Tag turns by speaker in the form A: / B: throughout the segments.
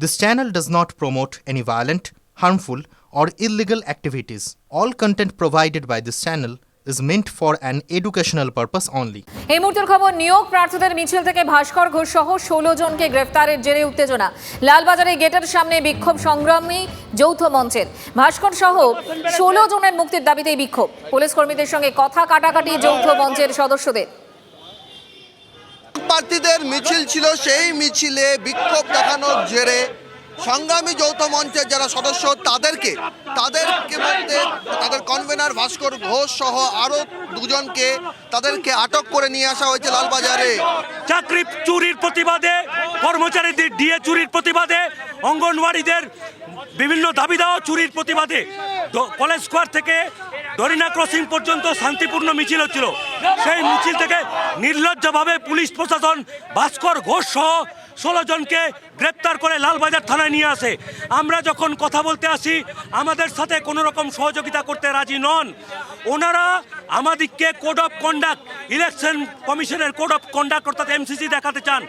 A: This channel does not promote any violent, harmful, or illegal activities. All content provided by this channel is meant for an educational purpose only.
B: এই মুহূর্তের খবর নিয়োগ প্রার্থীদের মিছিল থেকে ভাস্কর ঘোষ সহ ষোলো জনকে গ্রেফতারের জেরে উত্তেজনা লালবাজারে গেটের সামনে বিক্ষোভ সংগ্রামী যৌথ মঞ্চের ভাস্কর সহ ষোলো জনের মুক্তির দাবিতে এই বিক্ষোভ পুলিশ কর্মীদের সঙ্গে কথা কাটাকাটি যৌথ মঞ্চের সদস্যদের
C: প্রার্থীদের মিছিল ছিল, সেই মিছিলে বিক্ষোভ দেখানোর জেরে সংগ্রামী যৌথ মঞ্চের যারা সদস্য, তাদেরকে তাদেরকে মধ্যে তাদের কনভেনার ভাস্কর ঘোষ সহ আরও দুজনকে তাদেরকে আটক করে নিয়ে আসা হয়েছে লালবাজারে।
D: চাকরি চুরির প্রতিবাদে, কর্মচারীদের ডিএ চুরির প্রতিবাদে, অঙ্গনওয়াড়িদের বিভিন্ন দাবি দেওয়া চুরির প্রতিবাদে কলেজ স্কোয়ার থেকে ডরিনা ক্রসিং পর্যন্ত শান্তিপূর্ণ মিছিল হচ্ছিল সেই মিছিল থেকে নির্লজ্জভাবে পুলিশ প্রশাসন, ভাস্কর ঘোষ সহ ষোলো জনকে গ্রেপ্তার করে লালবাজার থানায় নিয়ে আসে। আমরা যখন কথা বলতে আসি, আমাদের সাথে কোনো রকম সহযোগিতা করতে রাজি নন। ওনারা আমাদেরকে কোড অফ কন্ডাক্ট ইলেকশন কমিশনের কোড অফ কন্ডাক্ট অর্থাৎ এমসিসি দেখাতে চান।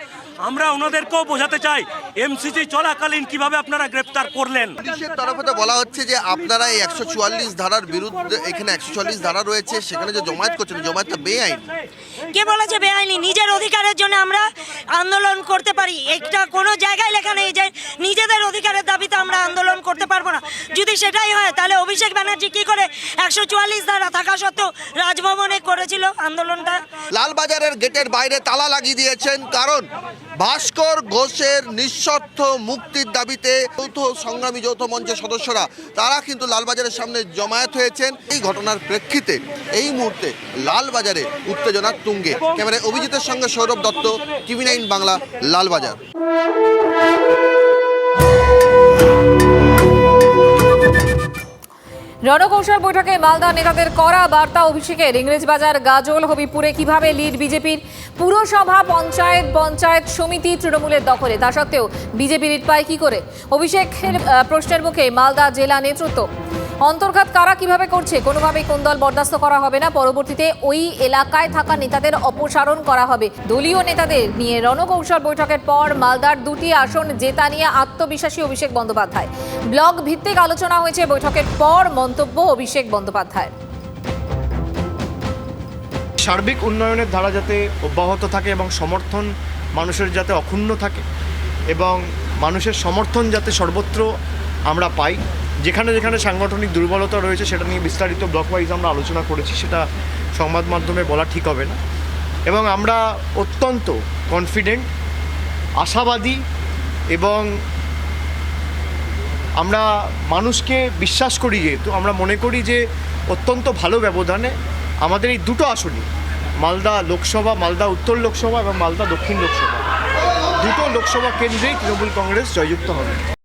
D: আমরা ওনাদেরকেও বোঝাতে চাই এমসিসি চলাকালীন কীভাবে আপনারা গ্রেপ্তার করলেন।
C: পুলিশের তরফে তো বলা হচ্ছে যে আপনারা এই একশো চুয়াল্লিশ ধারার বিরুদ্ধে এখানে একশো চুয়াল্লিশ ধারা রয়েছে সেখানে যে জমায়েত করছেন জমায়েতটা বেআইন।
E: কে বলেছে বেআইনি? নিজের অধিকারের জন্য আমরা আন্দোলন করতে পারি। একটা কোনো জায়গায় লেখা নেই যে নিজেদের অধিকারের দাবিতে আমরা আন্দোলন করতে পারব না। যদি সেটাই হয় তাহলে অভিষেক ব্যানার্জি কি করে একশো চুয়াল্লিশ ধারা থাকা সত্ত্বেও রাজভবনে করেছিল আন্দোলনটা?
C: লালবাজারের গেটের বাইরে তালা লাগিয়ে দিয়েছেন কারণ ভাস্কর ঘোষের নিঃস্বার্থ মুক্তির দাবিতে যৌথ সংগ্রামী যৌথ মঞ্চের সদস্যরা, তারা কিন্তু লালবাজারের সামনে জমায়েত হয়েছেন। এই ঘটনার প্রেক্ষিতে এই মুহূর্তে লালবাজারে উত্তেজনার তুঙ্গে। ক্যামেরায় অভিজিতের সঙ্গে সৌরভ দত্ত, টিভি নাইন বাংলা, লালবাজার।
B: রণকৌশল বৈঠকে মালদা নেতাদের করা বার্তা অভিষেকের। ইংরেজবাজার গাজল, হবিপুরে কীভাবে লিড বিজেপির পুরসভা, পঞ্চায়েত পঞ্চায়েত সমিতি তৃণমূলের দখলে? তা সত্ত্বেও বিজেপি লিড পায় কী করে? অভিষেকের প্রশ্নের মুখে মালদা জেলা নেতৃত্ব অন্তর্ঘাত কারা কীভাবে করছে, কোনোভাবেই কোন দল বরদাস্ত করা হবে না। পরবর্তীতে ওই এলাকায় থাকা নেতাদের অপসারণ করা হবে। দলীয় নেতাদের নিয়ে রণকৌশল বৈঠকের পর মালদার দুটি আসন জেতা নিয়ে আত্মবিশ্বাসী অভিষেক বন্দ্যোপাধ্যায়। ব্লক ভিত্তিক আলোচনা হয়েছে বৈঠকের পর মন্তব্য অভিষেক বন্দ্যোপাধ্যায়
F: সার্বিক উন্নয়নের ধারা যাতে অব্যাহত থাকে এবং সমর্থন মানুষের যাতে অক্ষুণ্ণ থাকে এবং মানুষের সমর্থন যাতে সর্বত্র আমরা পাই যেখানে যেখানে সাংগঠনিক দুর্বলতা রয়েছে, সেটা নিয়ে বিস্তারিত ব্লক ওয়াইজ আমরা আলোচনা করেছি, সেটা সংবাদ মাধ্যমে বলা ঠিক হবে না। এবং আমরা অত্যন্ত কনফিডেন্ট আশাবাদী এবং আমরা মানুষকে বিশ্বাস করি যেহেতু, আমরা মনে করি যে অত্যন্ত ভালো ব্যবধানে আমাদের এই দুটো আসনই, মালদা লোকসভা, মালদা উত্তর লোকসভা এবং মালদা দক্ষিণ লোকসভা। দুটো লোকসভা কেন্দ্রেই তৃণমূল কংগ্রেস জয়যুক্ত হবে।